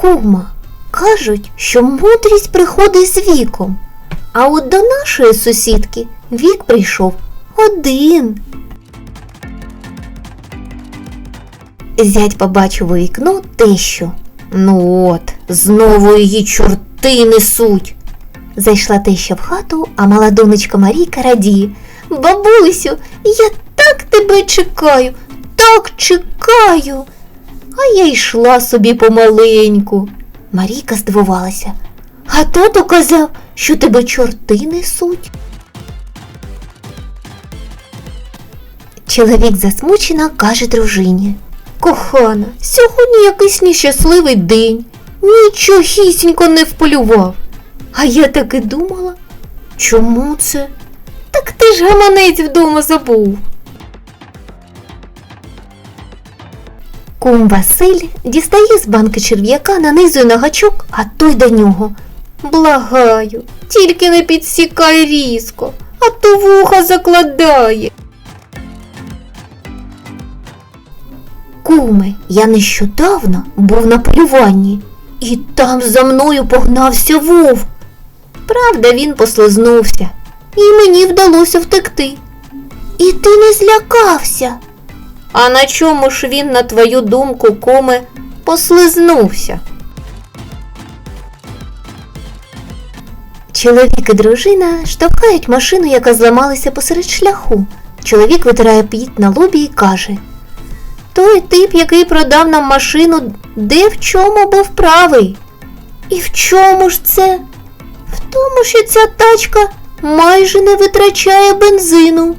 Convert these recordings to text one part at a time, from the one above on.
Кума, кажуть, що мудрість приходить з віком. А от до нашої сусідки вік прийшов один. Зять побачив у вікно тещу. Ну от, знову її чорти несуть. Зайшла теща в хату, а мала донечка Марійка радіє. Бабусю, я так тебе чекаю, так чекаю. А я йшла собі помаленьку. Марійка здивувалася. А тато казав, що тебе чорти несуть. Чоловік засмучено каже дружині. Кохана, сьогодні якийсь нещасливий день. Нічогісінько не вполював. А я так і думала. Чому це? Так ти ж гаманець вдома забув. Кум Василь дістає з банки черв'яка, нанизує на гачок, а той до нього. Благаю, тільки не підсікай різко, а то вуха закладає. Куме, я нещодавно був на полюванні, і там за мною погнався вовк. Правда, він послизнувся, і мені вдалося втекти. І ти не злякався. А на чому ж він, на твою думку, куме, послизнувся? Чоловік і дружина штовхають машину, яка зламалася посеред шляху. Чоловік витирає піт на лобі і каже той тип, який продав нам машину, де в чому був правий. І в чому ж це? В тому, що ця тачка майже не витрачає бензину.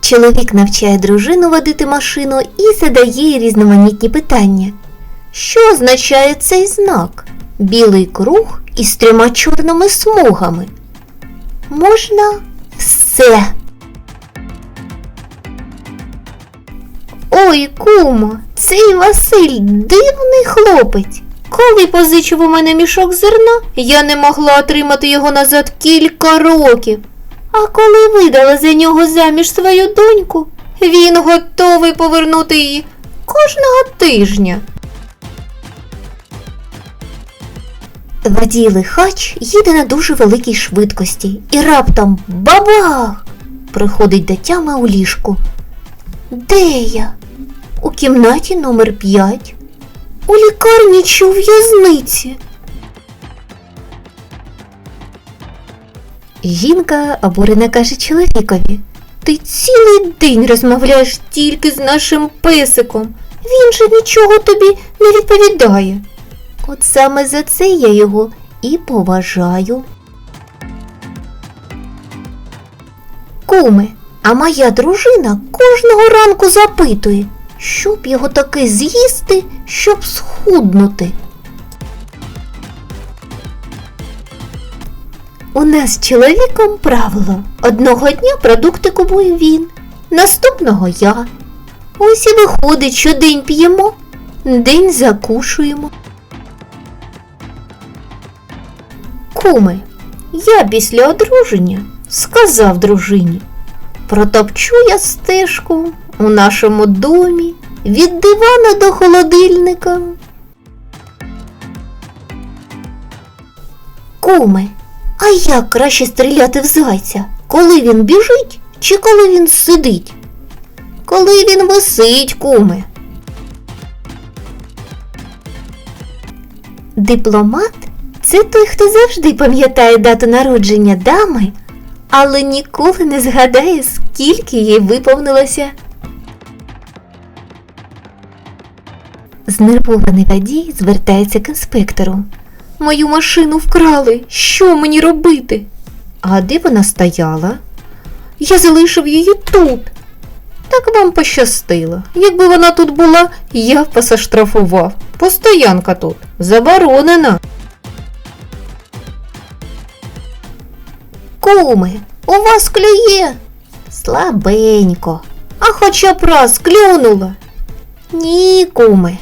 Чоловік навчає дружину водити машину і задає їй різноманітні питання. Що означає цей знак? Білий круг із трьома чорними смугами. Можна все. Ой, кумо, цей Василь дивний хлопець. Коли позичив у мене мішок зерна, я не могла отримати його назад кілька років. А коли видала за нього заміж свою доньку, він готовий повернути її кожного тижня. Водій лихач їде на дуже великій швидкості і раптом бабах! приходить до тями у ліжку. Де я? У кімнаті номер 5 У лікарні чи у в'язниці. Жінка обурена каже чоловікові. Ти цілий день розмовляєш тільки з нашим песиком. Він же нічого тобі не відповідає. От саме за це я його і поважаю. Куме, а моя дружина кожного ранку запитує, щоб його таки з'їсти, щоб схуднути. У нас з чоловіком правило. Одного дня продукти купує він, наступного я. Ось і виходить, що день п'ємо, день закушуємо. Куми, я після одруження сказав дружині. Протопчу я стежку у нашому домі від дивана до холодильника. Куме, а як краще стріляти в зайця? Коли він біжить чи коли він сидить? Коли він висить, куме. Дипломат це той, хто завжди пам'ятає дату народження дами але ніколи не згадає, скільки їй виповнилося. Знервований водій звертається к інспектору. Мою машину вкрали. Що мені робити? А де вона стояла? Я залишив її тут. Так вам пощастило. Якби вона тут була, я б вас оштрафував. Постоянка тут заборонена. Куми, у вас клює? Слабенько. А хоча б раз клюнула. Ні, куми.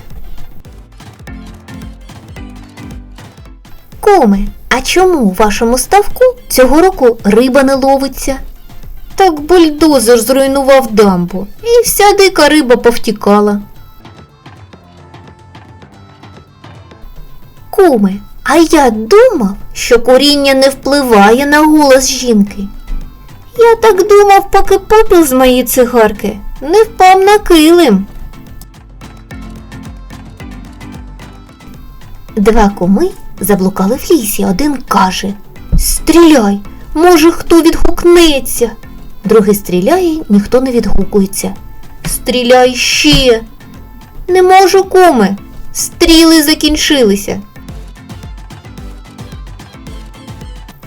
Куме, а чому в вашому ставку цього року риба не ловиться? Так бульдозер зруйнував дамбу і вся дика риба повтікала. Куме, а я думав, що коріння не впливає на голос жінки. Я так думав, поки попіл з моєї цигарки не впав на килим. Два куми заблукали в лісі. Один каже Стріляй, може, хто відгукнеться. Другий стріляє, ніхто не відгукується. Стріляй ще. Не можу, куме. Стріли закінчилися.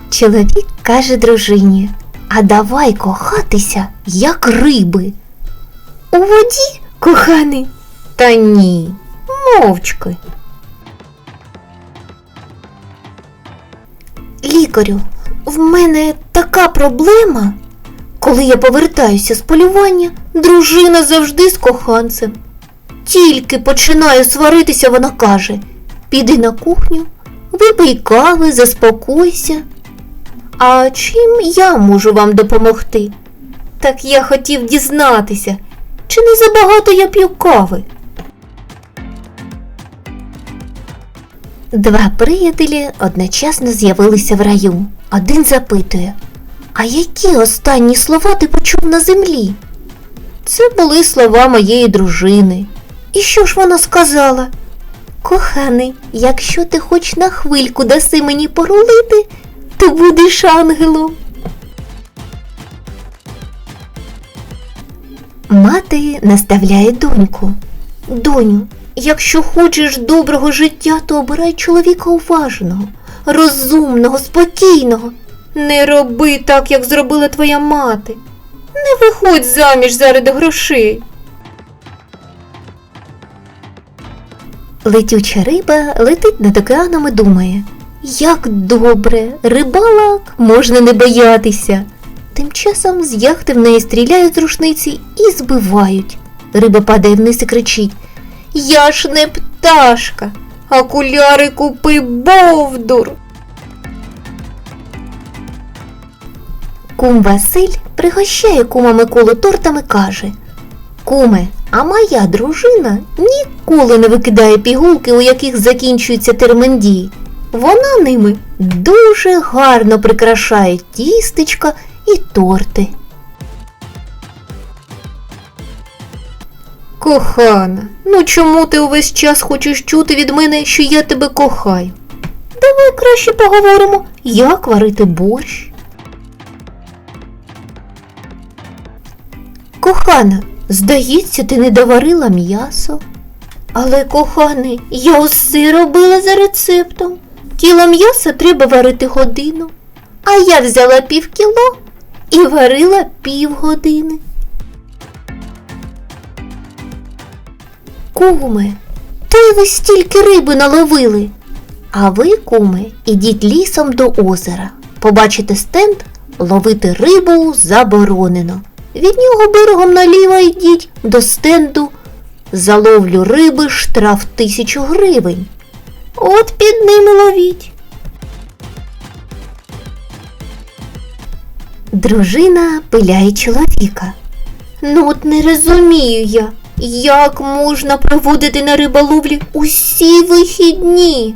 Чоловік каже дружині, а давай кохатися, як риби. У воді, коханий? Та ні, мовчки. Лікарю, в мене така проблема. Коли я повертаюся з полювання, дружина завжди з коханцем. Тільки починаю сваритися, вона каже: піди на кухню, випий кави, заспокойся. А чим я можу вам допомогти? Так я хотів дізнатися, чи не забагато я п'ю кави. Два приятелі одночасно з'явилися в раю. Один запитує, а які останні слова ти почув на землі? Це були слова моєї дружини. І що ж вона сказала? Коханий, якщо ти хоч на хвильку даси мені порулити, то будеш ангелом. Мати наставляє доньку. Доню, якщо хочеш доброго життя, то обирай чоловіка уважного, розумного, спокійного. Не роби так, як зробила твоя мати. Не виходь заміж заради грошей. Летюча риба летить над океаном і думає, як добре, рибалок можна не боятися. Тим часом з яхти в неї стріляють з рушниці і збивають. Риба падає вниз і кричить Я ж не пташка, окуляри купи бовдур. Кум Василь пригощає кума Миколу тортами каже Куме, а моя дружина ніколи не викидає пігулки, у яких закінчується термендій. Вона ними дуже гарно прикрашає тістечка і торти. Кохана, ну чому ти увесь час хочеш чути від мене, що я тебе кохаю? Давай краще поговоримо, як варити борщ. Кохана, здається, ти не доварила м'ясо. Але, коханий, я усе робила за рецептом. Кіло м'яса треба варити годину, а я взяла пів кіло і варила півгодини. То й ви стільки риби наловили. А ви, куме, ідіть лісом до озера. Побачите стенд, ловити рибу заборонено. Від нього берегом наліво йдіть до стенду. За ловлю риби штраф тисячу гривень. От під ними ловіть. Дружина пиляє чоловіка. Ну от не розумію я, як можна проводити на риболовлі усі вихідні.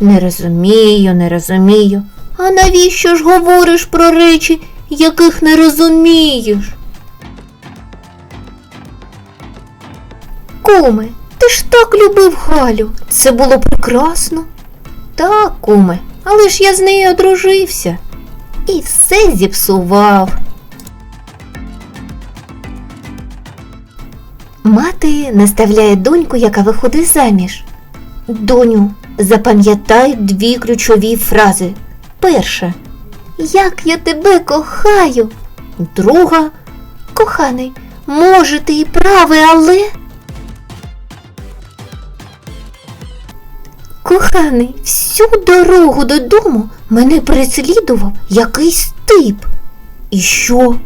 Не розумію, не розумію. А навіщо ж говориш про речі, яких не розумієш? Куме, ти ж так любив Галю. Це було прекрасно. Так, куме, але ж я з нею одружився і все зіпсував. Мати наставляє доньку, яка виходить заміж. Доню, запам'ятай дві ключові фрази. Перша. Як я тебе кохаю. Друга. Коханий, може, ти і правий, але. Коханий, всю дорогу додому мене переслідував якийсь тип. І що?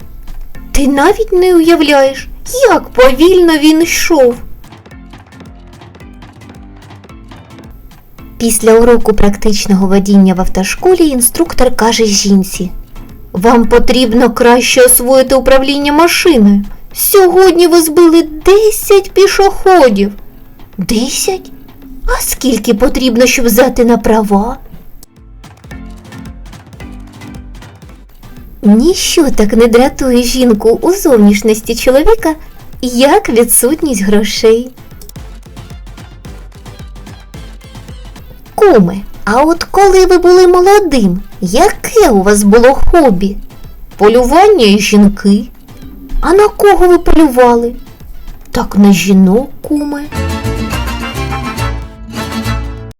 Ти навіть не уявляєш, як повільно він йшов. Після уроку практичного водіння в автошколі інструктор каже жінці: Вам потрібно краще освоїти управління машиною. Сьогодні ви збили 10 пішоходів. 10? А скільки потрібно, щоб взяти на права? Ніщо так не дратує жінку у зовнішності чоловіка, як відсутність грошей. Куме, а от коли ви були молодим, яке у вас було хобі? Полювання і жінки. А на кого ви полювали? Так на жінок, куме.